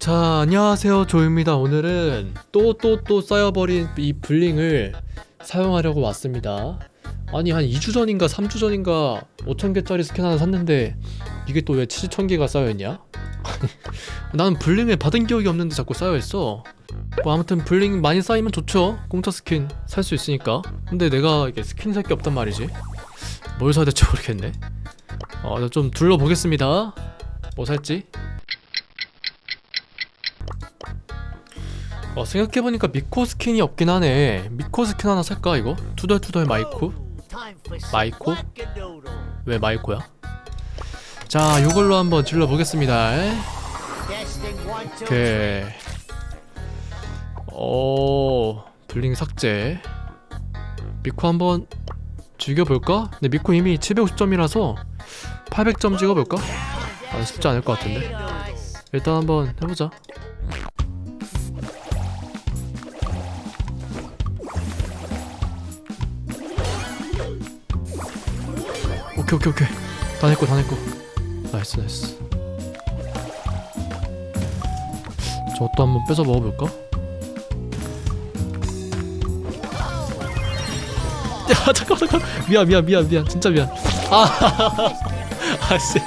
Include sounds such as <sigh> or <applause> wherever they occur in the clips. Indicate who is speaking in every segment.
Speaker 1: 자 안녕하세요. 조입니다. 오늘은 또또 또 쌓여버린 이 블링을 사용하려고 왔습니다. 아니 한 2주 전인가 3주 전인가 5천개짜리 스캔 하나 샀는데 이게 또 왜 7천개가 쌓여있냐? 나는 블링을 받은 기억이 없는데 자꾸 쌓여있어. 뭐 아무튼 블링 많이 쌓이면 좋죠. 공짜 스킨 살 수 있으니까. 근데 내가 이게 스킨 살 게 없단 말이지. 뭘 사야 될지 모르겠네. 어, 좀 둘러보겠습니다. 뭐 살지? 어, 생각해보니까 미코 스킨이 없긴 하네. 미코 스킨 하나 살까 이거? 투덜투덜 마이코? 마이코? 왜 마이코야? 자, 요걸로 한번 질러보겠습니다. 오케이. 어, 블링 삭제. 미코 한번 즐겨볼까? 근데 미코 이미 750점이라서 800점 찍어볼까? 아, 쉽지 않을 것 같은데. 일단 한번 해보자. 오케이 오케이 오케이. 다 냈고 다 냈고. 나이스 나이스. 저것도 한번 뺏어 먹어볼까? 야 <laughs> 잠깐 잠깐 미안 미안 미안 미안. 진짜 미안. 아 <laughs> 아씨.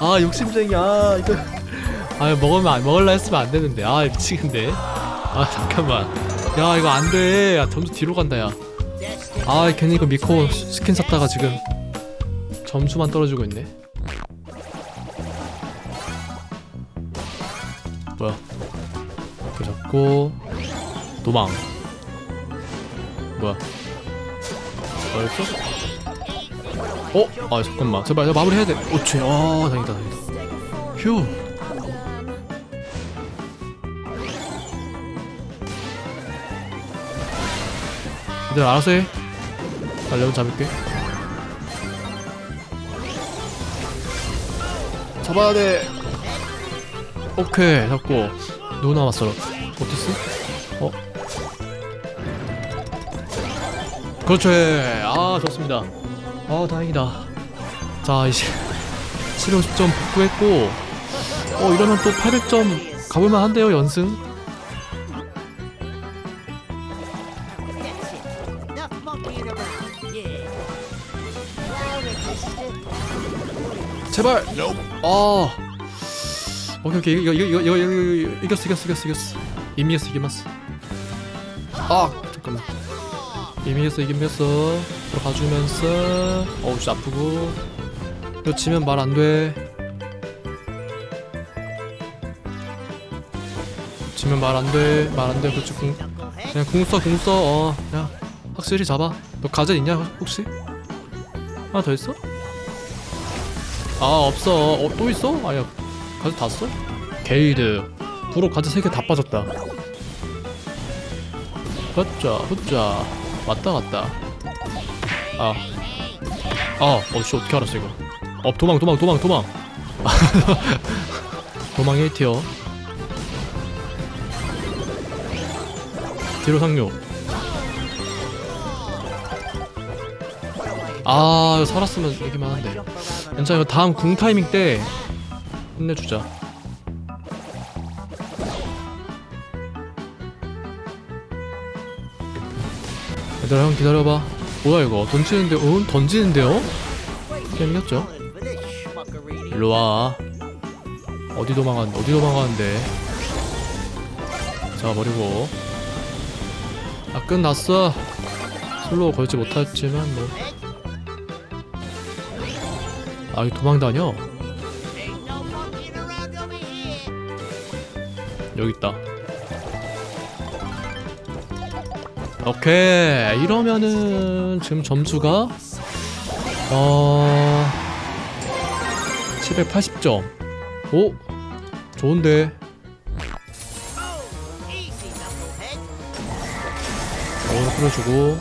Speaker 1: 아 욕심쟁이. 아 이거. 아 먹으면 안 먹을라 했으면 안 되는데. 아 미치겠네. 아 잠깐만. 야 이거 안돼. 야 점수 뒤로 간다 야아 괜히 이거 미코 스킨 샀다가 지금 점수만 떨어지고 있네. 뭐야? 이렇게 잡고 도망. 뭐야? 뭐였어? 어? 아 잠깐만. 제발 나 마무리 해야 돼. 오케이. 아 다행이다 다행이다. 휴. 얘들 알아서 해. 나 레온 잡을게. 잡아야 돼. 오케이 잡고 누구 남았어? 오티스? 어? 그렇죠. 아 좋습니다. 아 다행이다. 자 이제 <laughs> 750점 복구했고 어 이러면 또 800점 가볼만 한데요 연승. 제발. 아. 오케이 오케이 이거 이거 이거 이거 이거 이겼어 이겼어 이겼어 이겼어 이미 이겼어. 아 잠깐만. 이미 이겼어 이미 이겼어. 또 가주면서 어우 씨 아프고. 이거 지면 말 안 돼. 지면 말 안 돼. 말 안 돼. 그렇지 궁. 그냥 궁 써, 궁 써. 어, 야, 확실히 잡아. 너 가전 있냐, 혹시? 하나 더 있어? 아, 없어. 어, 또 있어? 아야, 가전 다 써? 게이드. 부로 가전 3개 다 빠졌다. 헛자, 헛자. 왔다 갔다. 아. 아, 어씨, 어떻게 알았어, 이거. 어, 도망, 도망, 도망, 도망. <laughs> 도망 1티어. 뒤로 상류. 아, 살았으면 얘기만 한데. 괜찮아, 이거 다음 궁 타이밍 때 끝내주자. 얘들아, 형 기다려봐. 뭐야, 이거? 던지는데, 응? 던지는데요? 생겼죠? 일로 와. 어디 도망간, 어디 도망가는데? 잡아버리고. 아 끝났어 솔로 걸지 못했지만 뭐 아이 도망다녀 여기 있다 오케이 이러면은 지금 점수가 어 780점 오 좋은데 어, 끌어주고.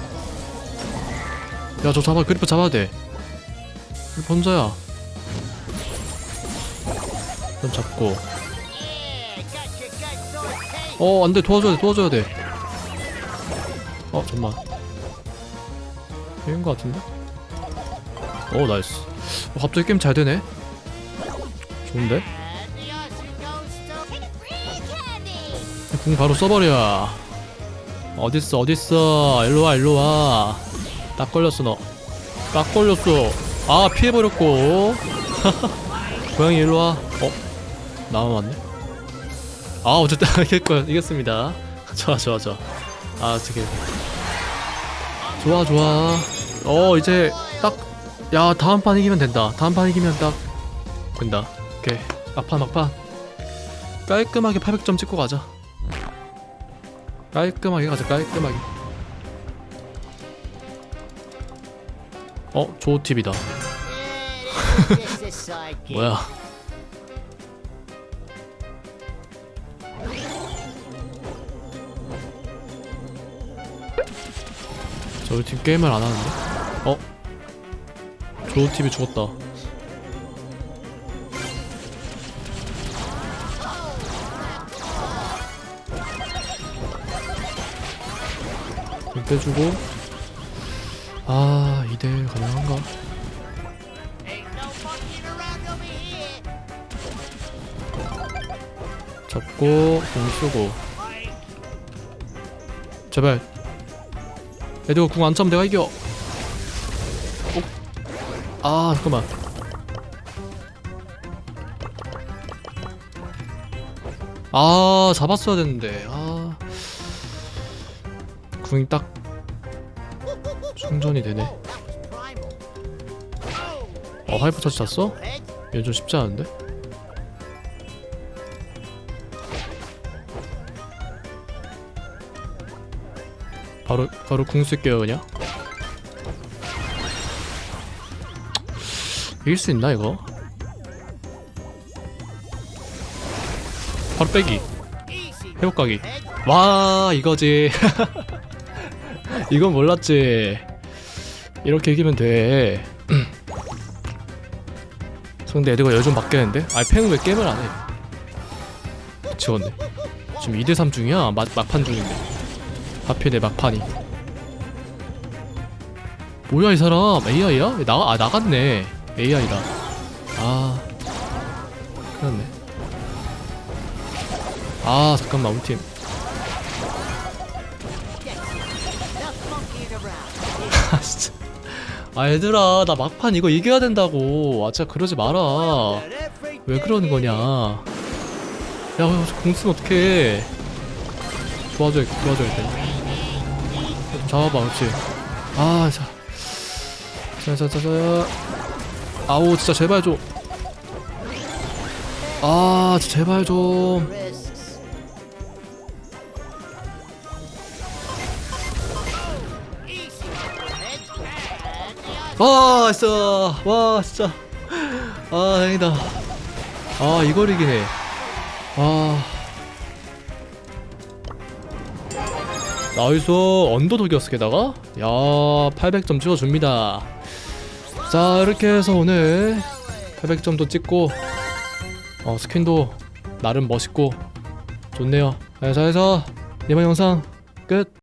Speaker 1: 야, 저 잡아, 그리퍼 잡아야 돼. 혼자야. 좀 잡고. 어, 안 돼. 도와줘야 돼, 도와줘야 돼. 어, 잠만. 이긴 것 같은데? 어, 나이스. 어, 갑자기 게임 잘 되네? 좋은데? 궁 바로 써버려 어딨어 어딨어 일로와 일로와 딱 걸렸어 너딱 걸렸어 아 피해버렸고 <laughs> 고양이 일로와 어? 왔네? 아 어쨌든 <laughs> 이겼고 이겼습니다. 좋아 좋아 좋아. 아 저기 좋아 좋아. 어 이제 딱 야 다음 판 이기면 된다. 다음 판 이기면 딱 된다. 오케이. 막판 막판. 깔끔하게 800점 찍고 가자. 깔끔하게 가자 깔끔하게. 어 조팁이다. <laughs> 뭐야 저희 팀 게임을 안 하는데? 어? 조팁이 죽었다 공 빼주고 아 2대1 가능한가? 잡고 공 쓰고 제발 애들 궁안 차면 내가 이겨 어? 아 잠깐만 아 잡았어야 됐는데 아 궁이 딱 충전이 되네 어 하이퍼 처치 잤어? 얘좀 쉽지 않은데? 바로 바로 궁 쓸게요 그냥. 이길 수 있나 이거? 바로 빼기. 회복가기. 와 이거지. <laughs> 이건 몰랐지. 이렇게 이기면 돼. 근데 애들가 열좀 맞겠는데? 팽은 왜 게임을 안해? 미치겠네. 지금 2대3 중이야? 막, 막판 중인데 하필 내 막판이. 뭐야 이 사람? AI야? 나, 아 나갔네. AI다. 아. 큰일났네. 아 잠깐만 우리 팀. 아 <laughs> 진짜. 아 얘들아 나 막판 이거 이겨야 된다고. 아 진짜 그러지 마라. 왜 그러는 거냐. 야공 쓰면 어떡해 도와줘야 도와줘야 돼좀 잡아봐 그렇지 아 자 자 자 자 자 아우 진짜 제발 좀아 진짜 제발 좀 아, 있어. 와, 진짜. 아, 다행이다. 아, 이걸 이기네. 아. 나이스. 언더독이었어, 게다가. 야, 800점 찍어줍니다. 자, 이렇게 해서 오늘 800점도 찍고, 어, 스킨도 나름 멋있고, 좋네요. 자, 해서 이번 영상 끝.